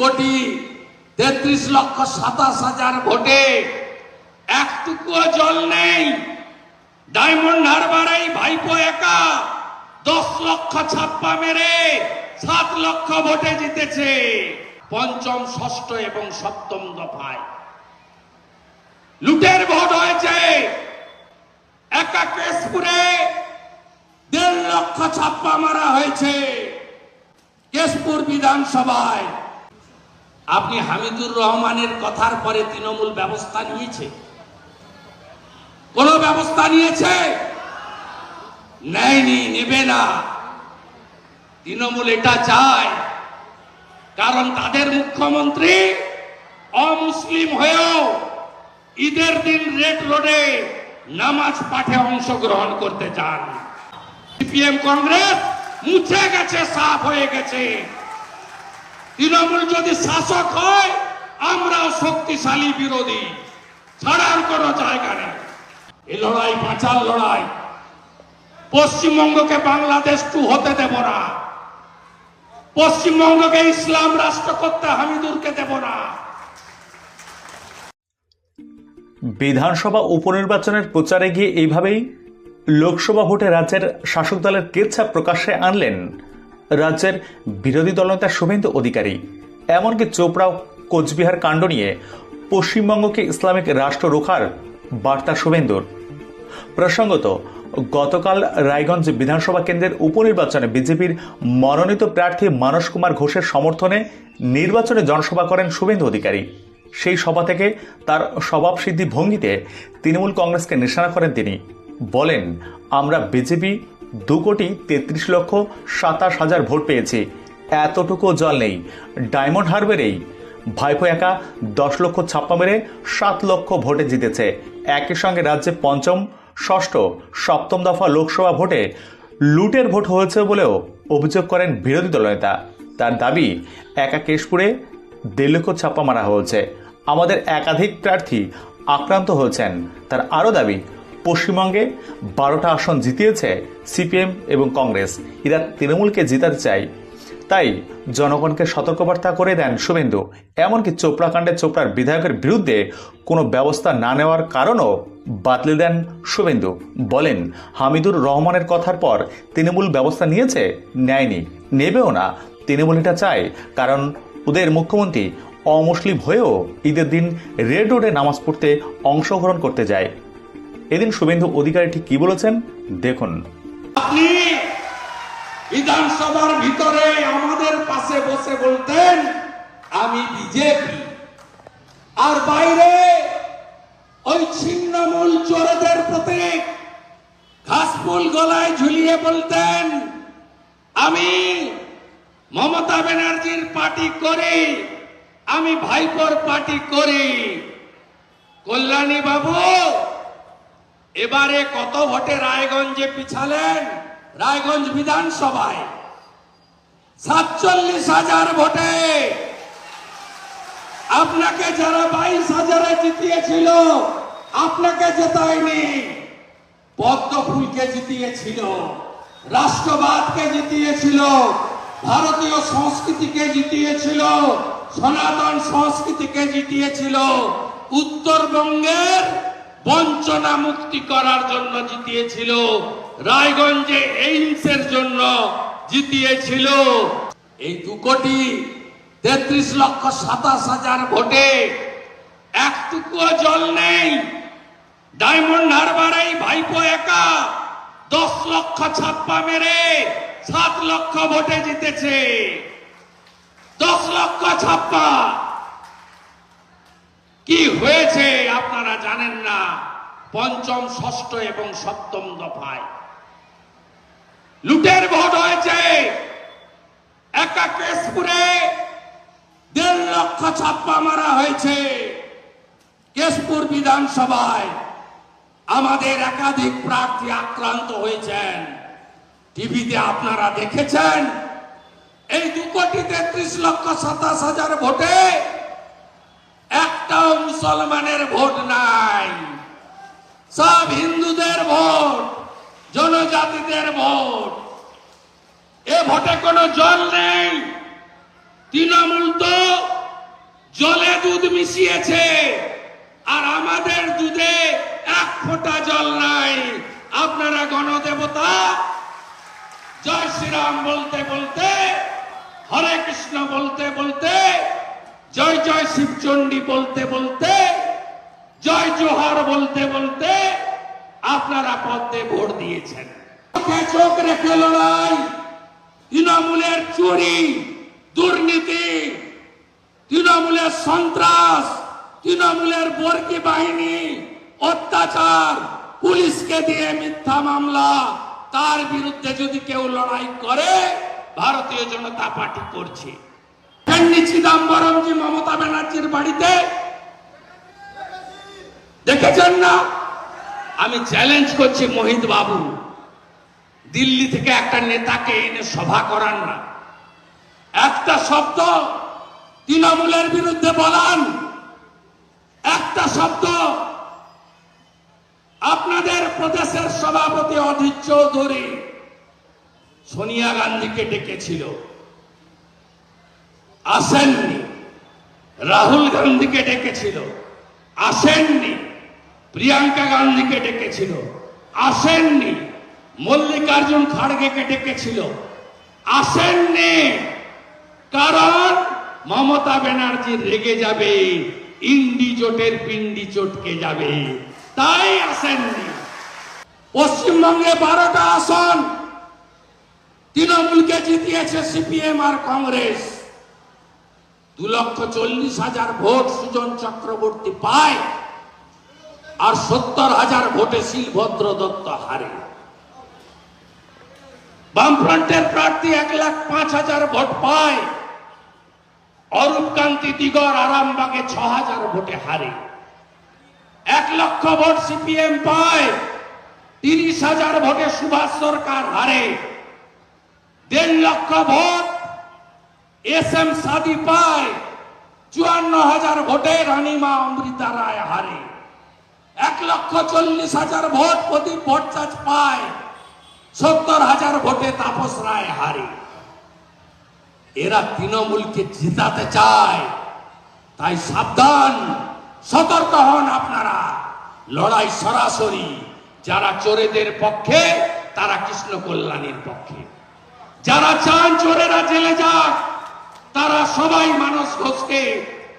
কোটি তেত্রিশ লক্ষ সাতাশ হাজার ভোটে একটুকুও জল নেই। ডায়মন্ড হারবার এই ভাইপো একা দশ লক্ষ ছাপ্পা মেরে সাত লক্ষ ভোটে জিতেছে। পঞ্চম, ষষ্ঠ এবং সপ্তম দফায়। লুটের ভোট হয়েছে একা কেশপুরে দেড় লক্ষ ছাপ্পা মারা হয়েছে। কেশপুর বিধানসভায় আপনি হামিদুর রহমানের কথার পরে তৃণমূল ব্যবস্থা নিয়েছে? কোন ব্যবস্থা নিয়েছে? নেয়নি, নেবে না। তৃণমূল এটা চায়। কারণ তাদের মুখ্যমন্ত্রী অমুসলিম হয়েও ঈদের দিন রেড রোডে নামাজ পাঠে অংশগ্রহণ করতে চান। সিপিএম কংগ্রেস মুছে গেছে, সাফ হয়ে গেছে। তৃণমূল যদি শাসক হয় আমরাও শক্তিশালী বিরোধী। ছাড়ার কোনো জায়গা নেই। এই লড়াই বাঁচার লড়াই। পশ্চিমবঙ্গকে বাংলাদেশ টু হতে দেব না। পশ্চিমবঙ্গকে ইসলাম রাষ্ট্র করতে হামিদুরকে দেব না। বিধানসভা উপনির্বাচনের প্রচারে গিয়ে এইভাবেই লোকসভা ভোটে রাজ্যের শাসক দলের কেচ্ছা প্রকাশ্যে আনলেন রাজ্যের বিরোধী দলনেতা শুভেন্দু অধিকারী, এমনকি চোপড়াও কোচবিহার কাণ্ড নিয়ে পশ্চিমবঙ্গকে ইসলামিক রাষ্ট্র রোখার বার্তা শুভেন্দুর। প্রসঙ্গত, গতকাল রায়গঞ্জ বিধানসভা কেন্দ্রের উপনির্বাচনে বিজেপির মনোনীত প্রার্থী মানস কুমার ঘোষের সমর্থনে নির্বাচনে জনসভা করেন শুভেন্দু অধিকারী। সেই সভা থেকে তার স্বভাবসিদ্ধি ভঙ্গিতে তৃণমূল কংগ্রেসকে নিশানা করেন তিনি। বলেন, আমরা বিজেপি দু কোটি তেত্রিশ লক্ষ সাতাশ হাজার ভোট পেয়েছি। এতটুকু জল নেই। ডায়মন্ড হারবারেই ভাইপো একা দশ লক্ষ ছাপ্পা মেরে সাত লক্ষ ভোটে জিতেছে। একই সঙ্গে রাজ্যে পঞ্চম, ষষ্ঠ, সপ্তম দফা লোকসভা ভোটে লুটের ভোট হয়েছে বলেও অভিযোগ করেন বিরোধী দলনেতা তার দাবি, একা কেশপুরে দেড় লক্ষ ছাপ্পা মারা হয়েছে। আমাদের একাধিক প্রার্থী আক্রান্ত হয়েছেন। তার আরও দাবি পশ্চিমবঙ্গে বারোটা আসন জিতিয়েছে সিপিএম এবং কংগ্রেস। এরা তৃণমূলকে জিতাতে চায়। তাই জনগণকে সতর্কবার্তা করে দেন শুভেন্দু। এমনকি চোপড়া কাণ্ডে চোপড়ার বিধায়কের বিরুদ্ধে কোনো ব্যবস্থা না নেওয়ার কারণও বাতলে দেন শুভেন্দু। বলেন, হামিদুর রহমানের কথার পর তৃণমূল ব্যবস্থা নিয়েছে, নেয়নি। নেবেও না। তৃণমূল এটা চায়, কারণ ওদের মুখ্যমন্ত্রী অমুসলিম হয়েও ঈদের দিন রেড রোডে নামাজ পড়তে অংশগ্রহণ করতে যায়। এদিন শুভেন্দু অধিকারী ঠিক কি বলেছেন? দেখুন। আপনি বিধানসভার ভিতরে আমাদের পাশে বসে বলতেন, আমি বিজেপি। আর বাইরে ওই ছিন্নমূল চোরদের প্রতীক, ঘাসফুল গলায় ঝুলিয়ে বলতেন, আমি মমতা ব্যানার্জির পার্টি করি, আমি ভাইপোর পার্টি করি। কল্যাণী বাবু এবারে কত ভোটে রায়গঞ্জে পিছালেন? রায়গঞ্জ বিধানসভায়। সাতচল্লিশ হাজার ভোটে। আপনাকে যারা বাইশ হাজারে জিতিয়েছিল, আপনাকে জেতায়নি। পদ্ম ফুলকে জিতিয়েছিল, রাষ্ট্রবাদকে জিতিয়েছিল, ভারতীয় সংস্কৃতিকে জিতিয়েছিল, সনাতন সংস্কৃতিকে জিতিয়েছিল। উত্তরবঙ্গের বঞ্চনা মুক্তি করার জন্য জিতিয়েছিল। রায়গঞ্জে এইমসের জন্য জিতিয়েছিল। এই দু কোটি তেত্রিশ লক্ষ সাতাশ হাজার ভোটে একটুকুও জল নেই। ডায়মন্ড হারবার এই ভাইপো একা দশ লক্ষ ছাপ্পা মেরে সাত লক্ষ ভোটে জিতেছে। দশ লক্ষ ছাপ্পা কি হয়েছে আপনারা জানেন না? পঞ্চম, ষষ্ঠ এবং সপ্তম দফায়। লুটের ভোট হয়েছে। একা কেশপুরে দেড় লক্ষ ছাপ্পা মারা হয়েছে। কেশপুর বিধানসভায় আমাদের একাধিক প্রার্থী আক্রান্ত হয়েছেন। টিভিতে আপনারা দেখেছেন, এই দু কোটি তেত্রিশ লক্ষ সাতাশ হাজার ভোটে একটাও মুসলমানের ভোট নাই। সব হিন্দুদের ভোট, জনজাতিদের ভোট। এ ভোটে কোনো জল নেই। তৃণমূল তো জলে দুধ মিশিয়েছে, আর আমাদের দুধে এক ফোঁটা জল নাই। আপনারা গণদেবতা, জয় শ্রীরাম বলতে বলতে, হরে কৃষ্ণ বলতে বলতে জয় জয় শিবচণ্ডী বলতে বলতে, জয় জোহার বলতে বলতে আপনারা পদ্মে ভোট দিয়েছেন। চোখ রেখে লড়াই, তৃণমূলের চুরি, দুর্নীতি, তৃণমূলের সন্ত্রাস, তৃণমূলের বর্গী বাহিনী, অত্যাচার, পুলিশকে দিয়ে মিথ্যা মামলা, তার বিরুদ্ধে যদি কেউ লড়াই করে, ভারতীয় জনতা পার্টি করছে। ফেন্নি চিদাম্বরমজি মমতা ব্যানার্জির বাড়িতে। দেখেছেন না? আমি চ্যালেঞ্জ করছি মোহিত বাবু। দিল্লি থেকে একটা নেতাকে এনে সভা করান না। একটা শব্দ তৃণমূলের বিরুদ্ধে বলান। একটা শব্দ আপনাদের প্রদেশের সভাপতি অধীর চৌধুরী সোনিয়া গান্ধীকে ডেকেছিল। আসেননি। রাহুল গান্ধীকে ডেকেছিল। আসেননি। প্রিয়াঙ্কা গান্ধীকে ডেকেছিল। আসেননি। মল্লিকার্জুন খাড়গেকে ডেকেছিল। আসেননি। কারণ মমতা ব্যানার্জি রেগে যাবে, ইন্ডি জোটের পিন্ডি চটকে যাবে। তাই আসেননি। পশ্চিমবঙ্গে বারোটা আসন, তৃণমূলকে জিতিয়েছে সিপিএম আর কংগ্রেস। দু লক্ষ চল্লিশ হাজার ভোট সুজন চক্রবর্তী পায় আর সত্তর হাজার ভোটে শিলভদ্র দত্ত হারে। বামফ্রন্টের প্রার্থী এক লাখ পাঁচ হাজার ভোট পায়। অরূপ কান্তি দিগর, আরামবাগে ছ হাজার ভোটে হারে। এক লক্ষ ভোট সিপিএম পায়, তিরিশ হাজার ভোটে সুভাষ সরকার হারে। দেড় লক্ষ ভোট এস এম সাদি পায় চুয়ান্ন হাজার ভোটে রানীমা অমৃতা রায় হারে। এক লক্ষ চল্লিশ হাজার ভোট প্রদীপ ভট্টাচ পায়, সত্তর হাজার ভোটে তাপস রায় হারে। এরা তৃণমূলকে জেতাতে চায়, তাই সাবধান, সতর্ক হন আপনারা। লড়াই সরাসরি, যারা চোরেদের পক্ষে, তারা কৃষ্ণ কল্যাণীর পক্ষে। যারা চান চোরেরা জেলে যাক তারা সবাই মানস ঘোষকে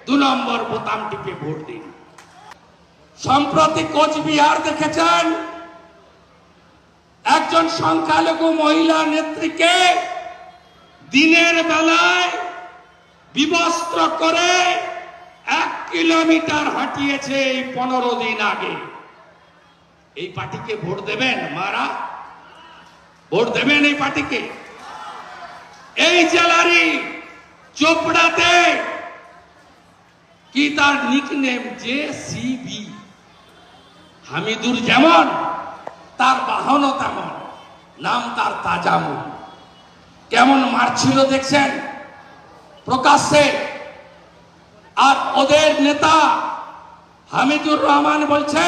দু নম্বর বোতাম টিপে ভোট দিন। সম্প্রতি কোচবিহার দেখেছেন, একজন সংখ্যালঘু মহিলা নেত্রীকে দিনের বেলায় বিবস্ত্র করে এক কিলোমিটার হাঁটিয়েছে এই পনেরো দিন আগে। এই পার্টিকে ভোট দেবেন মারা? ভোট দেবেন এই পার্টিকে? এই জেলারই চোপড়াতে। কি তার নিকনেম জে সিবি হামিদুর যেমন, তার বাহনও তেমন। নাম তার তাজামুল কেমন মারছিল দেখছেন? প্রকাশ্যে। আর ওদের নেতা হামিদুর রহমান বলছে,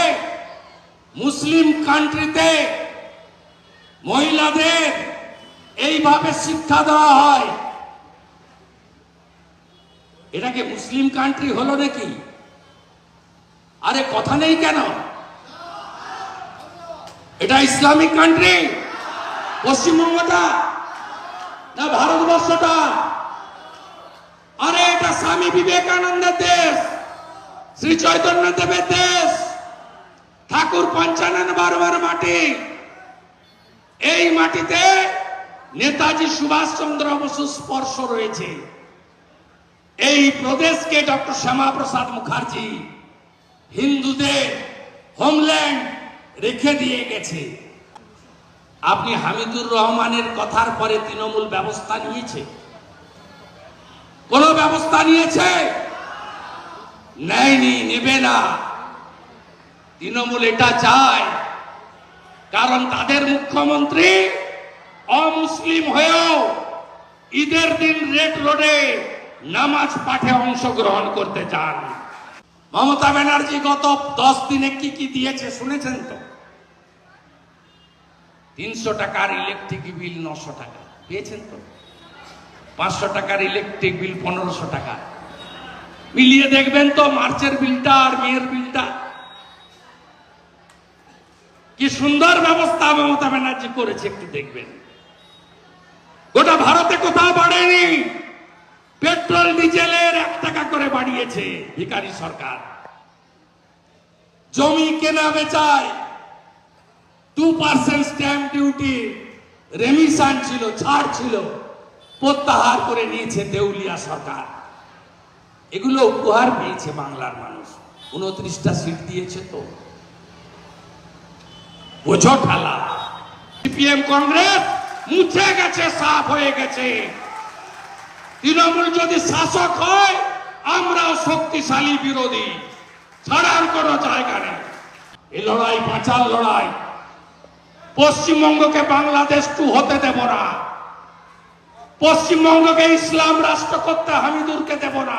মুসলিম কান্ট্রিতে মহিলাদের এইভাবে শিক্ষা দেওয়া হয়। এটাকে মুসলিম কান্ট্রি হলো নাকি? আরে কথা নেই কেন? এটা ইসলামিক কান্ট্রি পশ্চিমবঙ্গটা না ভারতবর্ষটা? আরে এটা স্বামী বিবেকানন্দের দেশ, শ্রী চৈতন্য দেবের দেশ, ঠাকুর পঞ্চানন বারবার মাটি। এই মাটিতে নেতাজি সুভাষচন্দ্র বসু স্পর্শ রয়েছে। এই প্রদেশকে ডক্টর শ্যামাপ্রসাদ মুখার্জি হিন্দুদের হোমল্যান্ড রেখে দিয়ে গেছে। আপনি হামিদুর রহমানের কথার পরে তৃণমূল ব্যবস্থা নিয়েছে? কোন ব্যবস্থা নিয়েছে? নেয়নি, নেবে না। তৃণমূল এটা চায়, কারণ তাদের মুখ্যমন্ত্রী অমুসলিম হয়েও ঈদের দিন রেড রোডে নামাজ পাঠে অংশগ্রহণ করতে চান। মমতা ব্যানার্জি গত দশ দিনে কি কি দিয়েছে শুনেছেন তো? তিনশো টাকার ইলেকট্রিক বিল নশো টাকা। পেয়েছেন তো? পাঁচশো টাকার ইলেকট্রিক বিল পনেরোশো টাকা। মিলিয়ে দেখবেন তো মার্চের বিলটা আর মেয়ের বিলটা কি সুন্দর ব্যবস্থা মমতা ব্যানার্জি করেছে, একটু দেখবেন। গোটা ভারতে কোথাও বাড়েনি। পেট্রোল ডিজেলের এক টাকা করে বাড়িয়েছে ভিকারি সরকার। জমি কেনা বেচায় two percent stamp duty remission ছিল, ছাড় ছিল, প্রত্যাহার করে নিয়েছে দেউলিয়া সরকার। এগুলো উপহার পেয়েছে বাংলার মানুষ। উনত্রিশটা সিট দিয়েছে তো। বোঝো ঠেলা। সিপিএম কংগ্রেস মুছে গেছে, সাফ হয়ে গেছে। তৃণমূল যদি শাসক হয়, আমরাও শক্তিশালী বিরোধী। ছাড়ার কোনো জায়গা নেই। এই লড়াই বাঁচার লড়াই। পশ্চিমবঙ্গকে বাংলাদেশ টু হতে দেব না। পশ্চিমবঙ্গকে ইসলাম রাষ্ট্র করতে হামিদুরকে দেব না।